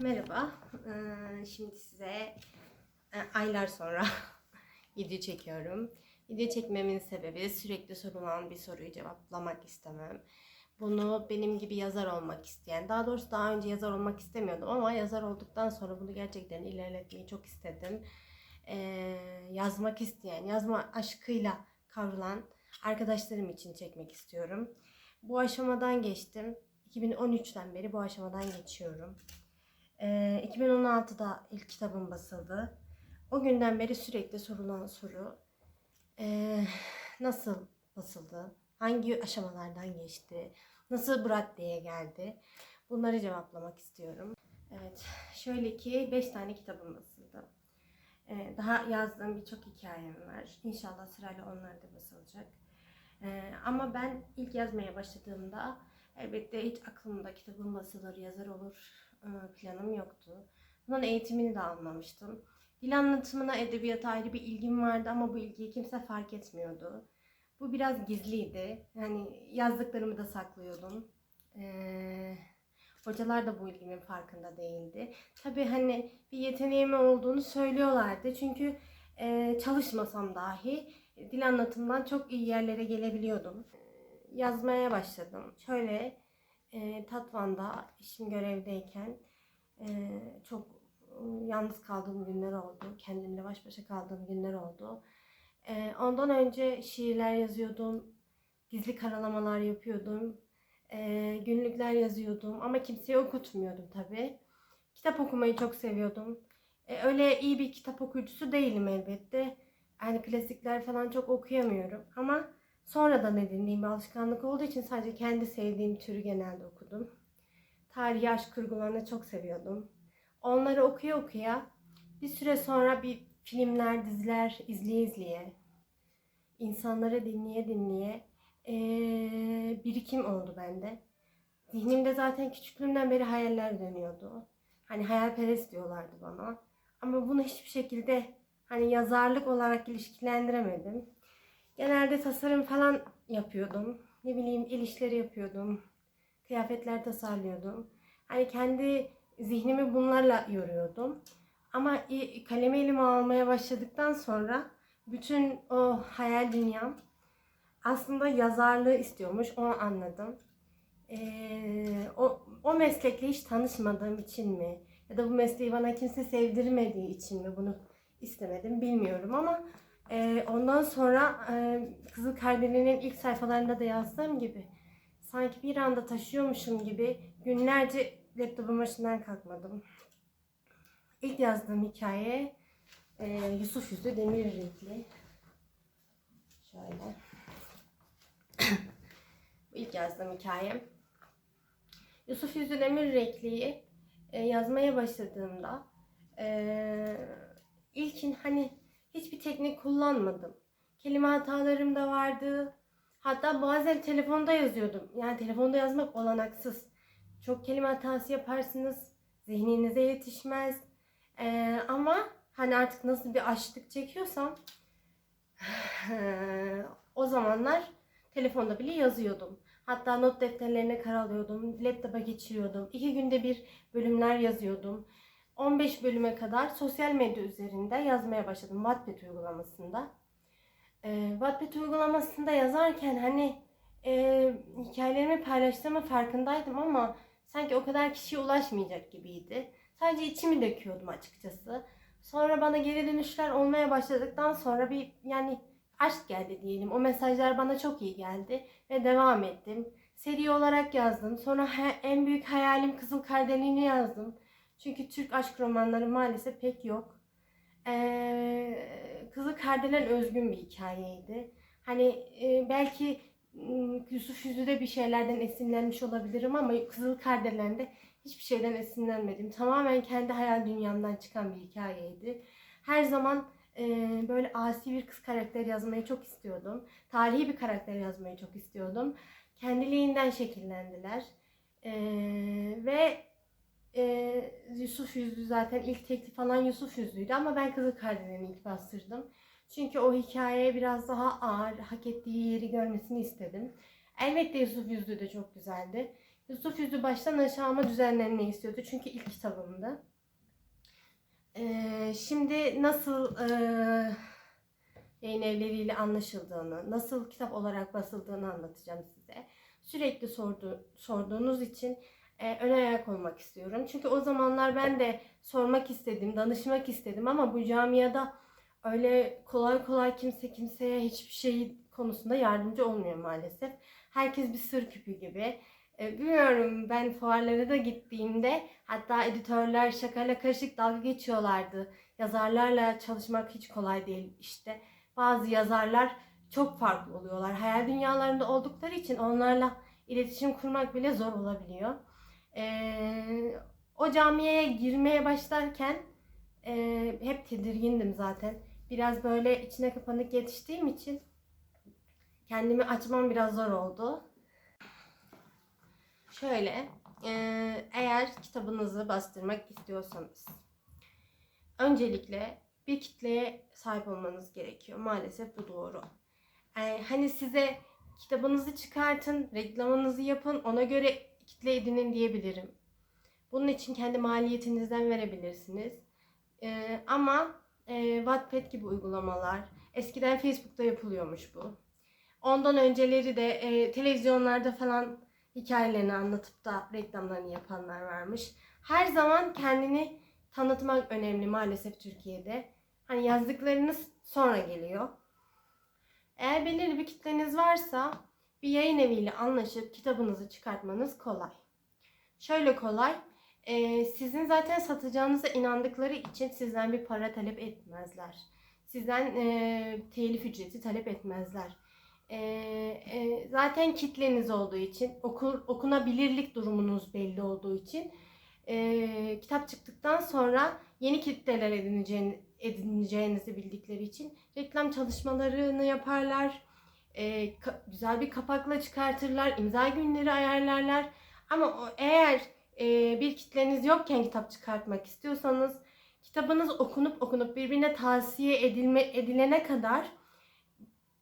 Merhaba. Ee, Şimdi size e, aylar sonra video çekiyorum. Video çekmemin sebebi sürekli sorulan bir soruyu cevaplamak istemem. Bunu benim gibi yazar olmak isteyen, daha doğrusu daha önce yazar olmak istemiyordum ama yazar olduktan sonra bunu gerçekten ilerletmeyi çok istedim. Ee, yazmak isteyen, yazma aşkıyla kavrulan arkadaşlarım için çekmek istiyorum. Bu aşamadan geçtim. 2013'ten beri bu aşamadan geçiyorum. Ee, 2016'da ilk kitabım basıldı. O günden beri sürekli sorulan soru ee, nasıl basıldı? Hangi aşamalardan geçti? Nasıl bu raddeye geldi? Bunları cevaplamak istiyorum. Evet, şöyle ki 5 tane kitabım basıldı. Ee, daha yazdığım birçok hikayem var. İnşallah sırayla onlar da basılacak. Ee, ama ben ilk yazmaya başladığımda elbette hiç aklımda kitabım basılır, yazar olur e, planım yoktu. Bunun eğitimini de almamıştım. Dil anlatımına, edebiyata ayrı bir ilgim vardı ama bu ilgiyi kimse fark etmiyordu. Bu biraz gizliydi. Yani yazdıklarımı da saklıyordum. Ee, hocalar da bu ilgimin farkında değildi. Tabii hani bir yeteneğim olduğunu söylüyorlardı. Çünkü e, çalışmasam dahi dil anlatımından çok iyi yerlere gelebiliyordum. Yazmaya başladım. Şöyle e, Tatvan'da işim görevdeyken e, çok e, yalnız kaldığım günler oldu. Kendimle baş başa kaldığım günler oldu. E, ondan önce şiirler yazıyordum. Gizli karalamalar yapıyordum. E, günlükler yazıyordum ama kimseye okutmuyordum tabii. Kitap okumayı çok seviyordum. E, öyle iyi bir kitap okuyucusu değilim elbette. Yani klasikler falan çok okuyamıyorum ama sonradan edindiğim bir alışkanlık olduğu için sadece kendi sevdiğim türü genelde okudum. Tarihi aşk kurgularını çok seviyordum. Onları okuya okuya bir süre sonra bir filmler, diziler izleye izleye, insanları dinleye dinleye ee, birikim oldu bende. Zihnimde zaten küçüklüğümden beri hayaller dönüyordu. Hani hayalperest diyorlardı bana. Ama bunu hiçbir şekilde hani yazarlık olarak ilişkilendiremedim. Genelde tasarım falan yapıyordum. Ne bileyim el işleri yapıyordum. Kıyafetler tasarlıyordum. Hani kendi zihnimi bunlarla yoruyordum. Ama kalemi elime almaya başladıktan sonra bütün o hayal dünyam aslında yazarlığı istiyormuş. Onu anladım. Ee, o, o meslekle hiç tanışmadığım için mi? Ya da bu mesleği bana kimse sevdirmediği için mi bunu istemedim bilmiyorum ama e, ondan sonra e, Kızıl Kardeli'nin ilk sayfalarında da yazdığım gibi sanki bir anda taşıyormuşum gibi günlerce laptopun başından kalkmadım. İlk yazdığım hikaye e, Yusuf Yüzü Demir Renkli. Şöyle. İlk yazdığım hikayem. Yusuf Yüzü Demir Renkli'yi e, yazmaya başladığımda e, ilkin hani hiçbir teknik kullanmadım. Kelime hatalarım da vardı. Hatta bazen telefonda yazıyordum. Yani telefonda yazmak olanaksız. Çok kelime hatası yaparsınız. Zihninize yetişmez. Ee, ama hani artık nasıl bir açlık çekiyorsam o zamanlar telefonda bile yazıyordum. Hatta not defterlerine karalıyordum. Laptopa geçiriyordum. İki günde bir bölümler yazıyordum. 15 bölüme kadar sosyal medya üzerinde yazmaya başladım Wattpad uygulamasında. Ee, Wattpad uygulamasında yazarken hani e, hikayelerimi paylaştığımı farkındaydım ama sanki o kadar kişiye ulaşmayacak gibiydi. Sadece içimi döküyordum açıkçası. Sonra bana geri dönüşler olmaya başladıktan sonra bir yani aşk geldi diyelim. O mesajlar bana çok iyi geldi ve devam ettim. Seri olarak yazdım. Sonra en büyük hayalim Kızıl Kardeli'ni yazdım. Çünkü Türk aşk romanları maalesef pek yok. Ee, Kızıl Kardelen özgün bir hikayeydi. Hani e, belki Yusuf Yüzü'de bir şeylerden esinlenmiş olabilirim ama Kızıl Kardelen'de hiçbir şeyden esinlenmedim. Tamamen kendi hayal dünyamdan çıkan bir hikayeydi. Her zaman e, böyle asi bir kız karakter yazmayı çok istiyordum. Tarihi bir karakter yazmayı çok istiyordum. Kendiliğinden şekillendiler. E, ve e, Yusuf Yüzlü zaten ilk teklif falan Yusuf Yüzlü'ydü ama ben Kızıl Kardelen'i ilk bastırdım. Çünkü o hikayeye biraz daha ağır, hak ettiği yeri görmesini istedim. Elbette Yusuf Yüzlü de çok güzeldi. Yusuf Yüzü baştan aşağıma düzenlenmeyi istiyordu. Çünkü ilk kitabımdı. Ee, şimdi nasıl e, yayın evleriyle anlaşıldığını, nasıl kitap olarak basıldığını anlatacağım size. Sürekli sordu, sorduğunuz için e, ön ayak olmak istiyorum. Çünkü o zamanlar ben de sormak istedim, danışmak istedim ama bu camiada öyle kolay kolay kimse kimseye hiçbir şey konusunda yardımcı olmuyor maalesef. Herkes bir sır küpü gibi. E, bilmiyorum ben fuarlara da gittiğimde hatta editörler şakayla karışık dalga geçiyorlardı. Yazarlarla çalışmak hiç kolay değil işte. Bazı yazarlar çok farklı oluyorlar. Hayal dünyalarında oldukları için onlarla iletişim kurmak bile zor olabiliyor. Ee, o camiye girmeye başlarken e, hep tedirgindim zaten. Biraz böyle içine kapanık yetiştiğim için kendimi açmam biraz zor oldu. Şöyle, e, eğer kitabınızı bastırmak istiyorsanız, öncelikle bir kitleye sahip olmanız gerekiyor. Maalesef bu doğru. Yani hani size kitabınızı çıkartın, reklamınızı yapın, ona göre kitle edinin diyebilirim. Bunun için kendi maliyetinizden verebilirsiniz. Ee, ama e, Wattpad gibi uygulamalar, eskiden Facebook'ta yapılıyormuş bu. Ondan önceleri de e, televizyonlarda falan hikayelerini anlatıp da reklamlarını yapanlar varmış. Her zaman kendini tanıtmak önemli maalesef Türkiye'de. Hani yazdıklarınız sonra geliyor. Eğer belirli bir kitleniz varsa bir yayın eviyle anlaşıp kitabınızı çıkartmanız kolay. Şöyle kolay, e, sizin zaten satacağınıza inandıkları için sizden bir para talep etmezler. Sizden e, telif ücreti talep etmezler. E, e, zaten kitleniz olduğu için, okur, okunabilirlik durumunuz belli olduğu için e, kitap çıktıktan sonra yeni kitleler edineceğini, edineceğinizi bildikleri için reklam çalışmalarını yaparlar. E, güzel bir kapakla çıkartırlar, imza günleri ayarlarlar. Ama o, eğer e, bir kitleniz yokken kitap çıkartmak istiyorsanız kitabınız okunup okunup birbirine tavsiye edilme, edilene kadar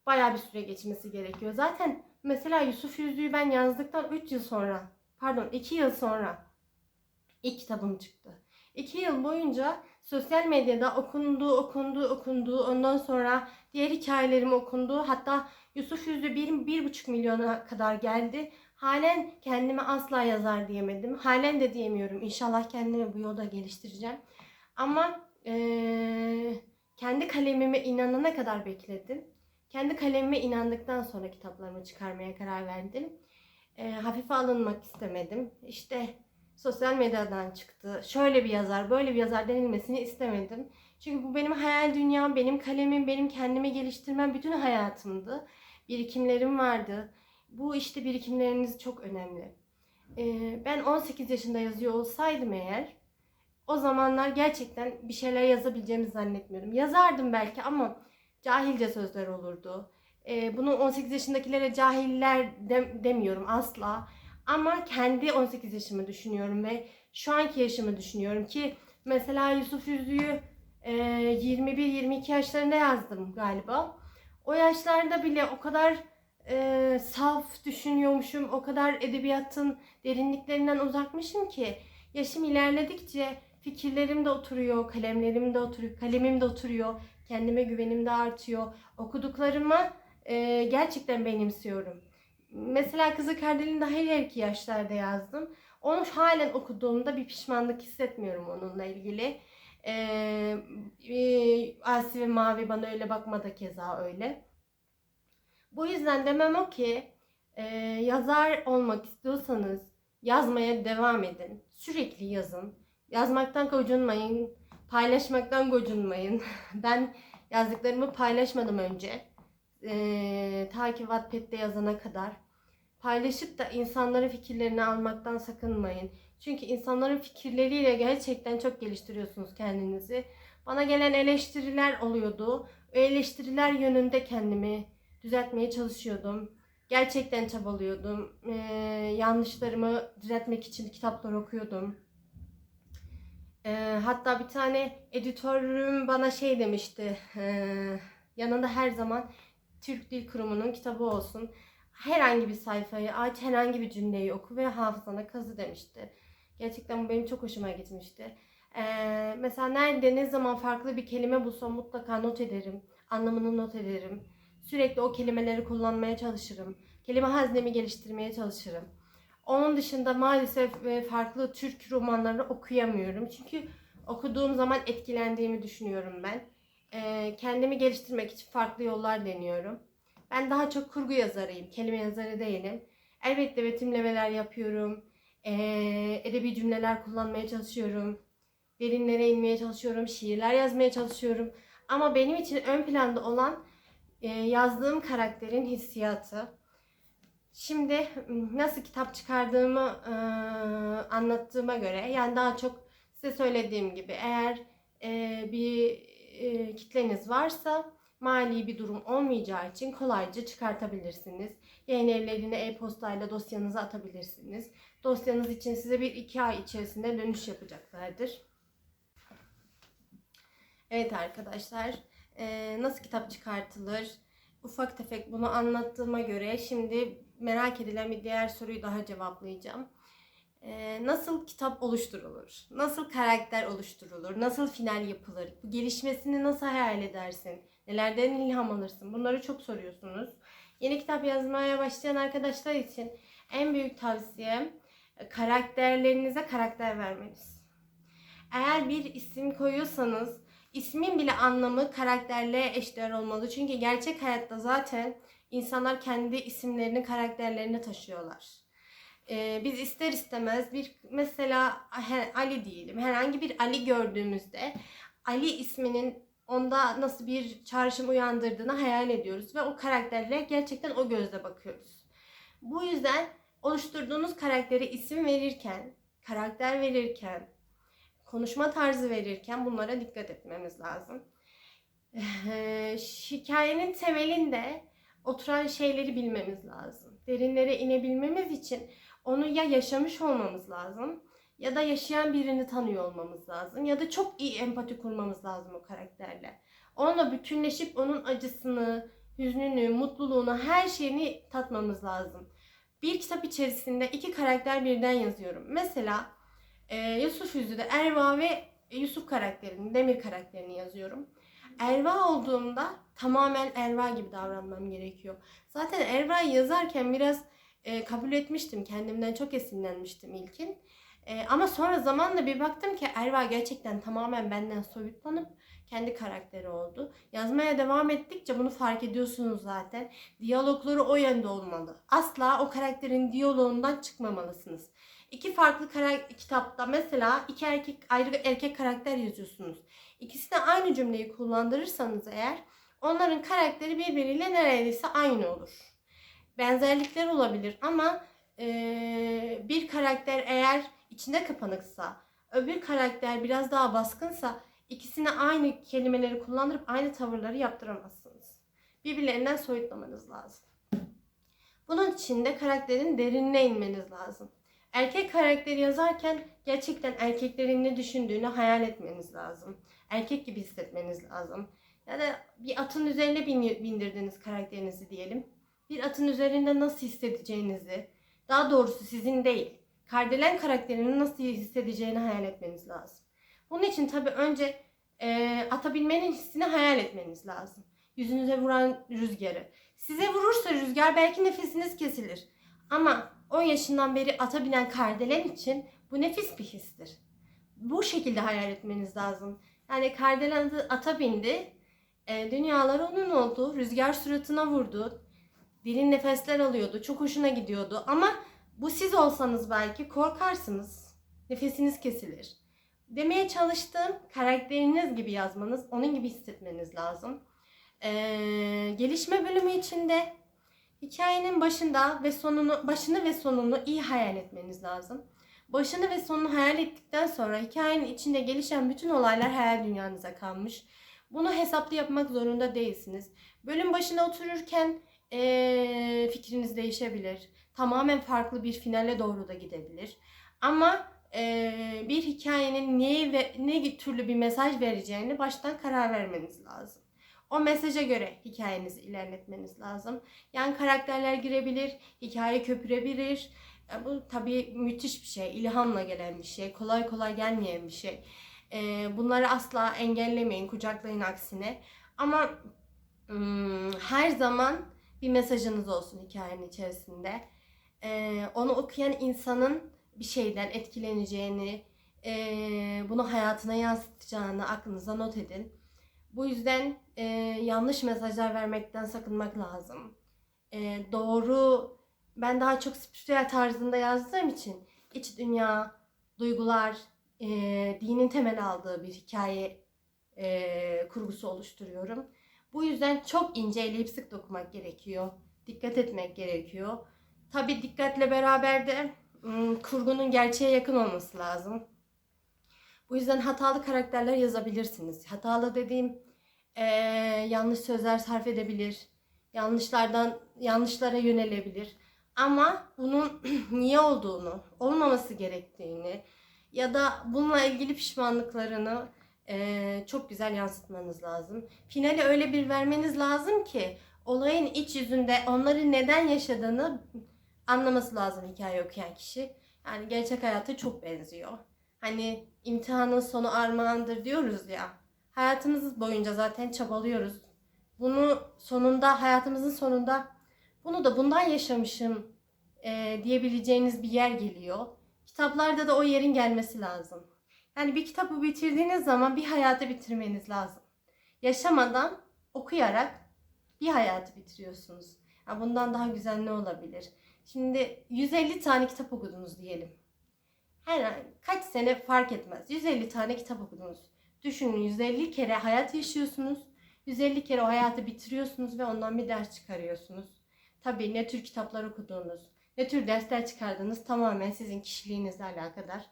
bayağı bir süre geçmesi gerekiyor. Zaten mesela Yusuf Yüzüğü ben yazdıktan 3 yıl sonra, pardon 2 yıl sonra ilk kitabım çıktı. 2 yıl boyunca sosyal medyada okundu, okundu, okundu. Ondan sonra diğer hikayelerim okundu. Hatta Yusuf Yüzü bir, bir buçuk milyona kadar geldi. Halen kendime asla yazar diyemedim. Halen de diyemiyorum. İnşallah kendimi bu yolda geliştireceğim. Ama eee, kendi kalemime inanana kadar bekledim. Kendi kalemime inandıktan sonra kitaplarımı çıkarmaya karar verdim. Eee, hafife alınmak istemedim. İşte sosyal medyadan çıktı. Şöyle bir yazar, böyle bir yazar denilmesini istemedim. Çünkü bu benim hayal dünyam, benim kalemim, benim kendimi geliştirmem bütün hayatımdı. Birikimlerim vardı. Bu işte birikimleriniz çok önemli. Ee, ben 18 yaşında yazıyor olsaydım eğer o zamanlar gerçekten bir şeyler yazabileceğimi zannetmiyorum. Yazardım belki ama cahilce sözler olurdu. Ee, bunu 18 yaşındakilere cahiller dem- demiyorum asla. Ama kendi 18 yaşımı düşünüyorum ve şu anki yaşımı düşünüyorum ki mesela Yusuf Yüzüğü e, 21-22 yaşlarında yazdım galiba. O yaşlarda bile o kadar e, saf düşünüyormuşum, o kadar edebiyatın derinliklerinden uzakmışım ki yaşım ilerledikçe fikirlerim de oturuyor, kalemlerim de oturuyor, kalemim de oturuyor, kendime güvenim de artıyor. Okuduklarımı e, gerçekten benimsiyorum. Mesela Kızı Kardel'in daha ileriki yaşlarda yazdım. Onu halen okuduğumda bir pişmanlık hissetmiyorum onunla ilgili. Ee, e, Asi ve Mavi bana öyle bakma da keza öyle. Bu yüzden demem o ki e, yazar olmak istiyorsanız yazmaya devam edin. Sürekli yazın. Yazmaktan gocunmayın. Paylaşmaktan gocunmayın. ben yazdıklarımı paylaşmadım önce. E, ta ki Wattpad'de yazana kadar. Paylaşıp da insanların fikirlerini almaktan sakınmayın. Çünkü insanların fikirleriyle gerçekten çok geliştiriyorsunuz kendinizi. Bana gelen eleştiriler oluyordu. O eleştiriler yönünde kendimi düzeltmeye çalışıyordum. Gerçekten çabalıyordum. Ee, yanlışlarımı düzeltmek için kitaplar okuyordum. Ee, hatta bir tane editörüm bana şey demişti. ee, yanında her zaman Türk Dil Kurumu'nun kitabı olsun. Herhangi bir sayfayı aç, herhangi bir cümleyi oku ve hafızana kazı demişti. Gerçekten bu benim çok hoşuma gitmişti. Ee, mesela nerede ne zaman farklı bir kelime bulsam mutlaka not ederim. Anlamını not ederim. Sürekli o kelimeleri kullanmaya çalışırım. Kelime haznemi geliştirmeye çalışırım. Onun dışında maalesef e, farklı Türk romanlarını okuyamıyorum. Çünkü okuduğum zaman etkilendiğimi düşünüyorum ben. Ee, kendimi geliştirmek için farklı yollar deniyorum. Ben daha çok kurgu yazarıyım, kelime yazarı değilim. Elbette betimlemeler yapıyorum. Ee, edebi cümleler kullanmaya çalışıyorum. Derinlere inmeye çalışıyorum. Şiirler yazmaya çalışıyorum. Ama benim için ön planda olan e, yazdığım karakterin hissiyatı. Şimdi nasıl kitap çıkardığımı e, anlattığıma göre yani daha çok size söylediğim gibi eğer e, bir e, kitleniz varsa mali bir durum olmayacağı için kolayca çıkartabilirsiniz. Yayın evlerine e-postayla dosyanızı atabilirsiniz. Dosyanız için size bir iki ay içerisinde dönüş yapacaklardır. Evet arkadaşlar, e, nasıl kitap çıkartılır? Ufak tefek bunu anlattığıma göre şimdi merak edilen bir diğer soruyu daha cevaplayacağım. E, nasıl kitap oluşturulur? Nasıl karakter oluşturulur? Nasıl final yapılır? Bu gelişmesini nasıl hayal edersin? Nelerden ilham alırsın? Bunları çok soruyorsunuz. Yeni kitap yazmaya başlayan arkadaşlar için en büyük tavsiyem e, karakterlerinize karakter vermeniz. Eğer bir isim koyuyorsanız ismin bile anlamı karakterle eşdeğer olmalı. Çünkü gerçek hayatta zaten insanlar kendi isimlerini, karakterlerini taşıyorlar. Ee, biz ister istemez bir mesela Ali diyelim. Herhangi bir Ali gördüğümüzde Ali isminin onda nasıl bir çağrışım uyandırdığını hayal ediyoruz ve o karakterle gerçekten o gözle bakıyoruz. Bu yüzden oluşturduğunuz karakteri isim verirken, karakter verirken, konuşma tarzı verirken bunlara dikkat etmemiz lazım. Eee, Hikayenin temelinde oturan şeyleri bilmemiz lazım. Derinlere inebilmemiz için onu ya yaşamış olmamız lazım ya da yaşayan birini tanıyor olmamız lazım ya da çok iyi empati kurmamız lazım o karakterle. Onunla bütünleşip onun acısını, hüznünü, mutluluğunu, her şeyini tatmamız lazım. Bir kitap içerisinde iki karakter birden yazıyorum. Mesela e, Yusuf Yüzü'de Erva ve Yusuf karakterini, Demir karakterini yazıyorum. Erva olduğumda tamamen Erva gibi davranmam gerekiyor. Zaten Erva'yı yazarken biraz e, kabul etmiştim. Kendimden çok esinlenmiştim ilkin. E, ama sonra zamanla bir baktım ki Erva gerçekten tamamen benden soyutlanıp kendi karakteri oldu. Yazmaya devam ettikçe bunu fark ediyorsunuz zaten. Diyalogları o yönde olmalı. Asla o karakterin diyaloğundan çıkmamalısınız. İki farklı kitapta mesela iki erkek ayrı erkek karakter yazıyorsunuz. İkisi de aynı cümleyi kullandırırsanız eğer onların karakteri birbiriyle neredeyse aynı olur. Benzerlikler olabilir ama eee, bir karakter eğer içinde kapanıksa, öbür karakter biraz daha baskınsa ikisine aynı kelimeleri kullandırıp aynı tavırları yaptıramazsınız. Birbirlerinden soyutlamanız lazım. Bunun için de karakterin derinine inmeniz lazım. Erkek karakteri yazarken gerçekten erkeklerin ne düşündüğünü hayal etmeniz lazım. Erkek gibi hissetmeniz lazım. Ya da bir atın üzerine bin- bindirdiniz karakterinizi diyelim. Bir atın üzerinde nasıl hissedeceğinizi, daha doğrusu sizin değil, Kardelen karakterinin nasıl hissedeceğini hayal etmeniz lazım. Bunun için tabii önce e, atabilmenin hissini hayal etmeniz lazım. Yüzünüze vuran rüzgarı. Size vurursa rüzgar belki nefesiniz kesilir. Ama 10 yaşından beri ata binen kardelen için bu nefis bir histir. Bu şekilde hayal etmeniz lazım. Yani kardelen de ata bindi. E, dünyalar onun oldu. Rüzgar suratına vurdu. Derin nefesler alıyordu. Çok hoşuna gidiyordu. Ama bu siz olsanız belki korkarsınız. Nefesiniz kesilir. Demeye çalıştığım karakteriniz gibi yazmanız, onun gibi hissetmeniz lazım. Ee, gelişme bölümü içinde hikayenin başında ve sonunu, başını ve sonunu iyi hayal etmeniz lazım. Başını ve sonunu hayal ettikten sonra hikayenin içinde gelişen bütün olaylar hayal dünyanıza kalmış. Bunu hesaplı yapmak zorunda değilsiniz. Bölüm başına otururken ee, fikriniz değişebilir. Tamamen farklı bir finale doğru da gidebilir. Ama ee, bir hikayenin neye ve ne türlü bir mesaj vereceğini baştan karar vermeniz lazım. O mesaja göre hikayenizi ilerletmeniz lazım. Yan karakterler girebilir, hikaye köpürebilir. E, Bu tabii müthiş bir şey, ilhamla gelen bir şey, kolay kolay gelmeyen bir şey. E, Bunları asla engellemeyin, kucaklayın aksine. Ama her zaman bir mesajınız olsun hikayenin içerisinde. E, Onu okuyan insanın bir şeyden etkileneceğini, e, bunu hayatına yansıtacağını aklınıza not edin. Bu yüzden e, yanlış mesajlar vermekten sakınmak lazım. E, doğru, ben daha çok spiritüel tarzında yazdığım için iç dünya, duygular, e, dinin temel aldığı bir hikaye e, kurgusu oluşturuyorum. Bu yüzden çok ince eleyip sık dokumak gerekiyor. Dikkat etmek gerekiyor. Tabi dikkatle beraber de kurgunun gerçeğe yakın olması lazım. Bu yüzden hatalı karakterler yazabilirsiniz. Hatalı dediğim eee, yanlış sözler sarf edebilir. Yanlışlardan yanlışlara yönelebilir. Ama bunun niye olduğunu, olmaması gerektiğini ya da bununla ilgili pişmanlıklarını eee, çok güzel yansıtmanız lazım. Finali öyle bir vermeniz lazım ki olayın iç yüzünde onları neden yaşadığını anlaması lazım hikaye okuyan kişi. Yani gerçek hayata çok benziyor. Hani imtihanın sonu armağandır diyoruz ya. Hayatımız boyunca zaten çabalıyoruz. Bunu sonunda hayatımızın sonunda bunu da bundan yaşamışım e, diyebileceğiniz bir yer geliyor. Kitaplarda da o yerin gelmesi lazım. Yani bir kitabı bitirdiğiniz zaman bir hayatı bitirmeniz lazım. Yaşamadan okuyarak bir hayatı bitiriyorsunuz. Ya bundan daha güzel ne olabilir? Şimdi 150 tane kitap okudunuz diyelim. Her kaç sene fark etmez. 150 tane kitap okudunuz. Düşünün 150 kere hayat yaşıyorsunuz. 150 kere o hayatı bitiriyorsunuz ve ondan bir ders çıkarıyorsunuz. Tabii ne tür kitaplar okuduğunuz, ne tür dersler çıkardığınız tamamen sizin kişiliğinizle alakadar.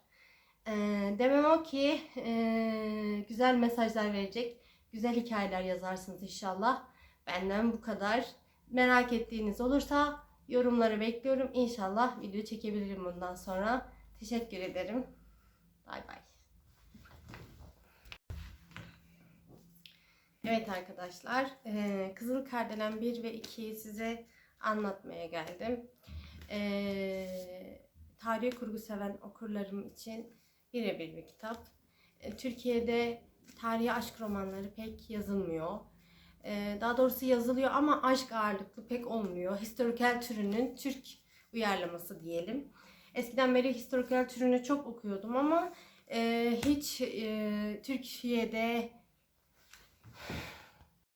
Ee, demem o ki ee, güzel mesajlar verecek, güzel hikayeler yazarsınız inşallah. Benden bu kadar. Merak ettiğiniz olursa yorumları bekliyorum. İnşallah video çekebilirim bundan sonra. Teşekkür ederim. Bay bay. Evet arkadaşlar, eee, Kızıl Kardelen 1 ve 2'yi size anlatmaya geldim. Eee tarih kurgu seven okurlarım için birebir bir kitap. E, Türkiye'de tarihi aşk romanları pek yazılmıyor. Eee, daha doğrusu yazılıyor ama aşk ağırlıklı pek olmuyor. Historical türünün Türk uyarlaması diyelim. Eskiden beri historical türünü çok okuyordum ama e, hiç e, Türkiye'de